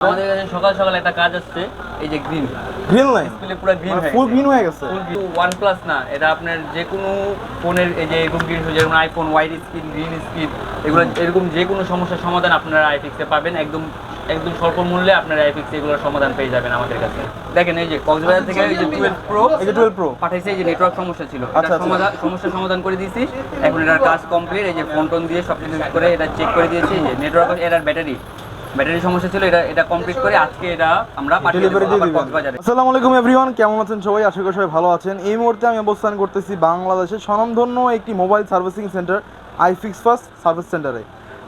আমাদের কাছে সকাল সকাল একটা কাজ আসছে এই যে গ্রিন গ্রিন লাইন ডিসপ্লে পুরো গ্রিন হয়ে ফুল গ্রিন হয়ে গেছে? ওয়ান প্লাস না এটা আপনার যে কোনো ফোনের এই যে এরকম গ্রিন হয়ে যেমন iPhone white screen green screen এগুলো এরকম যে কোনো সমস্যার সমাধান আপনারা আইফিক্সে পাবেন। একদম একদম স্বল্প মূল্যে আপনারা আইফিক্সে এগুলোর সমাধান পেয়ে যাবেন আমাদের কাছে। দেখেন এই যে কক্সবাজার থেকে এই যে টুয়েলভ প্রো এই যে টুয়েলভ প্রো পাঠাইছে এই যে নেটওয়ার্ক সমস্যা ছিল। আচ্ছা, এটা আচ্ছা। সমাধান সমস্যার সমাধান করে দিয়েছি। এখন এটার কাজ কমপ্লিট এই যে ফোন টোন দিয়ে সব কিছু করে এটা চেক করে দিয়েছি এই যে নেটওয়ার্ক এটার ব্যাটারি ব্যাটারি সমস্যা ছিল এটা এটা কমপ্লিট করে আজকে এটা আমরা পাঠিয়ে দেবো কক্সবাজারে। আসসালামু আলাইকুম এভরিওয়ান কেমন আছেন সবাই? আশা করি সবাই ভালো আছেন। এই মুহূর্তে আমি অবস্থান করতেছি বাংলাদেশের স্বনামধন্য একটি mobile servicing centre iFix first service সেন্টারে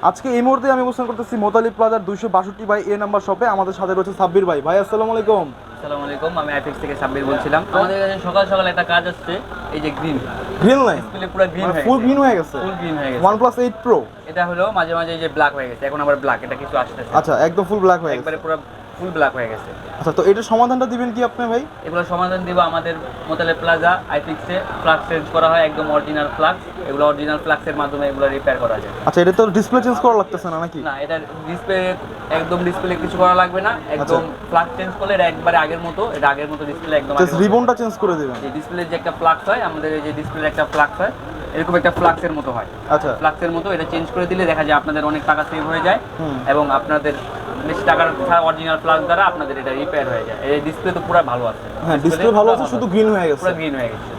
আজকে এই মুহূর্তে আমি অবস্থান করতেছি মোতালি প্লাজার দুইশো বাষট্টি বাই এ নাম্বার শপে আমাদের সাথে রয়েছে সাব্বির ভাই। ভাই আসসালামু আলাইকুম। আসসালামু আলাইকুম আমি আইফিক্স থেকে সাব্বির বলছিলাম। আমাদের কাছে সকাল সকাল একটা কাজ আসছে এই যে গ্রিন গ্রিন লাইন ডিসপ্লে পুরো গ্রিন হয়ে ফুল গ্রিন হয়ে গেছে? ফুল গ্রিন হয়ে গেছে। প্লাস এইট প্রো এটা হলো মাঝে মাঝে এই যে ব্ল্যাক হয়ে গেছে এখন আবার ব্ল্যাক এটা কিছু আসছে আচ্ছা একদম ফুল ব্ল্যাক হয়ে গেছে। একবারে পুরো ফুল ব্ল্যাক হয়ে গেছে। আচ্ছা তো এটার সমাধানটা দিবেন কি আপনি ভাই? এগুলো সমাধান দিব আমাদের মোতালে প্লাজা আইফিক্সে ফ্লাক্স চেঞ্জ করা হয় একদম অরিজিনাল ফ্লাক্স এগুলো অরিজিনাল ফ্লাক্সের মাধ্যমে এগুলো রিপেয়ার করা যায়। আচ্ছা এটা তো ডিসপ্লে চেঞ্জ করা লাগতেছে না নাকি? না এটা ডিসপ্লে একদম ডিসপ্লে কিছু করা লাগবে না। একদম ফ্লাক্স চেঞ্জ করলে এটা একবারে আগের মতো এটা আগের মতো ডিসপ্লে একদম রিবনটা চেঞ্জ করে দিবেন। ডিসপ্লে যে একটা ফ্লাক্স হয় আমাদের এই যে ডিসপ্লে একটা ফ্লাক্স হয় এরকম একটা ফ্লাক্সের মতো হয়। আচ্ছা। ফ্লাক্সের মতো এটা চেঞ্জ করে দিলে দেখা যায় আপনাদের অনেক টাকা সেভ হয়ে যায় এবং আপনাদের বেশি টাকার অরিজিনাল ফ্লাক্স দ্বারা আপনাদের এটা রিপেয়ার হয়ে যায়। এই ডিসপ্লে তো পুরো ভালো আছে। হ্যাঁ ডিসপ্লে ভালো আছে শুধু গ্রিন হয়ে গেছে। পুরো গ্রিন হয়ে গেছে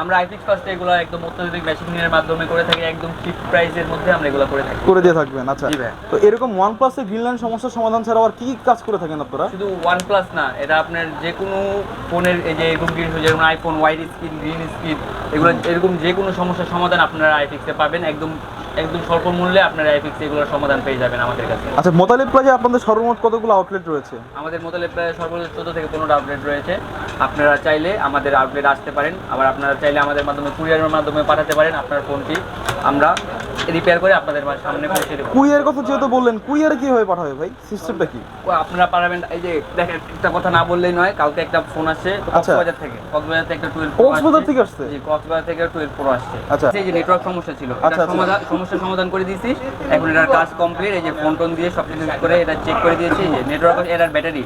আমরা আইফিক্স ফার্স্টে এগুলো একদম অত্যাধুনিক মেশিনের মাধ্যমে করে থাকি একদম চিপ প্রাইসের মধ্যে আমরা এগুলো করে থাকি। করে দিয়ে থাকবেন আচ্ছা। তো এরকম ওয়ান প্লাসের গ্রিন লাইন সমস্যার সমাধান ছাড়া আর কি কি কাজ করে থাকেন আপনারা? শুধু ওয়ান প্লাস না এটা আপনার যে কোনো ফোনের এই যে এরকম গ্রিন যেমন iPhone white screen green screen এগুলো এরকম যে কোনো সমস্যার সমাধান আপনারা আইফিক্সে পাবেন। একদম একদম স্বল্প মূল্যে আপনারা আইফিক্সে এগুলোর সমাধান পেয়ে যাবেন আমাদের কাছে। আচ্ছা মোতালিব প্লাজা আপনাদের সর্বমোট কতগুলো আউটলেট রয়েছে? আমাদের মোতালেব প্রায় সর্বোচ্চ চোদ্দ থেকে পনেরো আউটলেট রয়েছে। আপনারা চাইলে আমাদের আউটলেট আসতে পারেন। আবার আপনারা চাইলে আমাদের মাধ্যমে কুরিয়ারের মাধ্যমে পাঠাতে পারেন আপনার ফোনটি আমরা রিপেয়ার করে আপনাদের সামনে পৌঁছে দেবো কুরিয়ার কথা যেহেতু বললেন কুরিয়ারে কীভাবে পাঠাবে ভাই সিস্টেমটা কি আপনারা পাঠাবেন এই যে দেখেন একটা কথা না বললেই নয় কালকে একটা ফোন আসছে আচ্ছা। কক্সবাজার থেকে কক্সবাজার থেকে একটা টুয়েলভ কক্সবাজার থেকে আসছে? জি কক্সবাজার থেকে টুয়েলভ প্রো আসছে আচ্ছা। এই যে নেটওয়ার্ক সমস্যা ছিল আচ্ছা, এটা আচ্ছা। সমাধান সমস্যার সমাধান করে দিয়েছি এখন এটার কাজ কমপ্লিট এই যে ফোন টোন দিয়ে সব কিছু করে এটা চেক করে দিয়েছি যে নেটওয়ার্ক এটার ব্যাটারি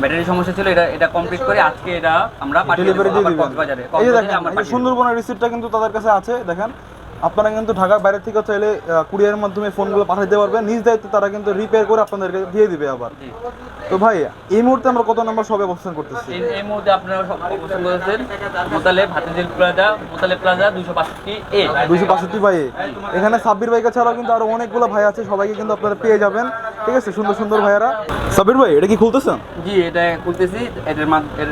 ব্যাটারি সমস্যা ছিল এটা এটা কমপ্লিট করে আজকে এটা আমরা পাঠিয়ে দেবো কক্সবাজারে কক্সবাজারে আমরা। সুন্দরবনের রিসিপ্টটা কিন্তু তাদের কাছে আছে দেখেন আপনারা কিন্তু ঢাকার বাইরে থেকে চাইলে কুরিয়ারের মাধ্যমে ফোনগুলো পাঠাতে পারবেন। নিজ দায়িত্বে তারা কিন্তু রিপেয়ার করে আপনাদেরকে দিয়ে দিবে আবার। তো ভাই এই মুহূর্তে আমরা কত নম্বর সবে অবস্থান করতেছি? এই মুহূর্তে আপনারা সব অবস্থান করেছেন মোতালেব হাতিঝিল প্লাজা মোতালেব প্লাজা দুশো বাষট্টি এ। দুইশো বাষট্টি ভাই এখানে সাব্বির ভাইকে ছাড়াও কিন্তু আরও অনেকগুলো ভাই আছে সবাইকে কিন্তু আপনারা পেয়ে যাবেন। ঠিক আছে সুন্দর সুন্দর ভাইয়ারা। সাব্বির ভাই এটা কি খুলতেছেন জি এটা খুলতেছি। এটার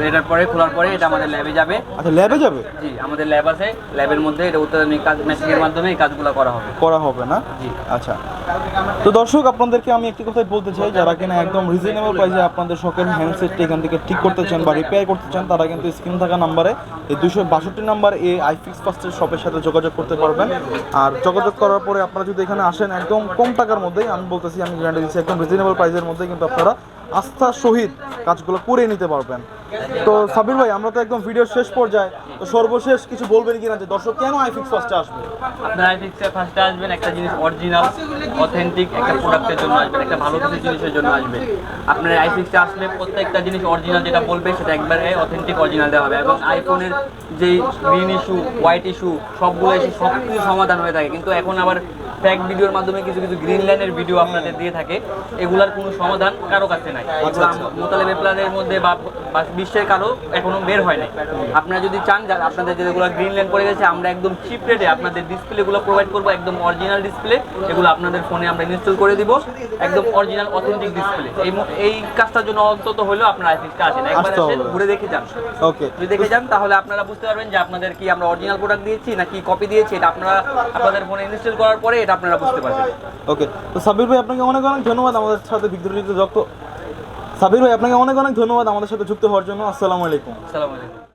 এটার পরে খোলার পরে এটা আমাদের ল্যাবে যাবে। আচ্ছা ল্যাবে যাবে? জি আমাদের ল্যাব আছে। ল্যাবের মধ্যে এটা অত্যাধুনিক কাজ মেশিনের মাধ্যমে এই কাজগুলো করা হবে। করা হবে না? জি। আচ্ছা। তো দর্শক আপনাদেরকে আমি একটি কথাই বলতে চাই যারা কিনা একদম রিজনেবল প্রাইসে আপনাদের শখের হ্যান্ডসেটটি এখান থেকে ঠিক করতে চান বা রিপেয়ার করতে চান তারা কিন্তু স্ক্রিন থাকা নাম্বারে এই দুশো বাষট্টি নাম্বার এই আইফিক্স ফার্স্টের শপের সাথে যোগাযোগ করতে পারবেন। আর যোগাযোগ করার পরে আপনারা যদি এখানে আসেন একদম কম টাকার মধ্যেই আমি বলতেছি আমি গ্যারান্টি দিচ্ছি একদম রিজনেবল প্রাইসের মধ্যে কিন্তু আপনারা আস্থার সহিত কাজগুলো করে নিতে পারবেন। তো সাবির ভাই আমরা তো একদম ভিডিও শেষ পর্যায়ে তো সর্বশেষ কিছু বলবেন কিনা যে দর্শক কেন আইফিক্স ফার্স্টে আসবে? আপনারা আইফিক্সে ফার্স্টে আসবেন একটা জিনিস অরিজিনাল অথেন্টিক একটা প্রোডাক্টের জন্য আসবেন একটা ভালো কিছু জিনিসের জন্য আসবেন আপনার আইফিক্সে আসলে প্রত্যেকটা জিনিস অরিজিনাল যেটা বলবে সেটা একবারে অথেন্টিক অরিজিনাল দেওয়া হবে। এবং আইফোনের যেই গ্রিন ইস্যু হোয়াইট ইস্যু সবগুলো এসে সব কিছু সমাধান হয়ে থাকে। কিন্তু এখন আবার ফ্যাক ভিডিওর মাধ্যমে কিছু কিছু গ্রিন লাইনের ভিডিও আপনাদের দিয়ে থাকে। এগুলার কোনো সমাধান কারও কাছে নাই। এগুলো মোতালেবে প্ল্যানের মধ্যে বা বিশ্বের কারও এখনও বের হয় নাই আপনারা যদি চান আপনাদের যেগুলো গ্রিন লাইন পড়ে গেছে আমরা একদম চিপ রেটে আপনাদের ডিসপ্লেগুলো প্রোভাইড করব একদম অরিজিনাল ডিসপ্লে এগুলো আপনাদের ফোনে আমরা ইনস্টল করে দিব। একদম অরিজিনাল অথেন্টিক ডিসপ্লে এই এই কাজটার জন্য অন্তত হলেও আপনারা আইফিক্সটা আসেন। একবার আসেন ঘুরে দেখে যান। ওকে যদি দেখে যান তাহলে আপনারা বুঝতে পারবেন যে আপনাদের কি আমরা অরিজিনাল প্রোডাক্ট দিয়েছি নাকি কপি দিয়েছি এটা আপনারা আপনাদের ফোনে ইনস্টল করার পরে এটা আপনারা বুঝতে পারবেন। ওকে তো সাবির ভাই আপনাকে অনেক অনেক ধন্যবাদ আমাদের সাথে ভিডিওটিতে যুক্ত সাবির ভাই, আপনাকে অনেক অনেক ধন্যবাদ আমাদের সাথে যুক্ত হওয়ার জন্য। আসসালামু আলাইকুম। আসসালামু আলাইকুম।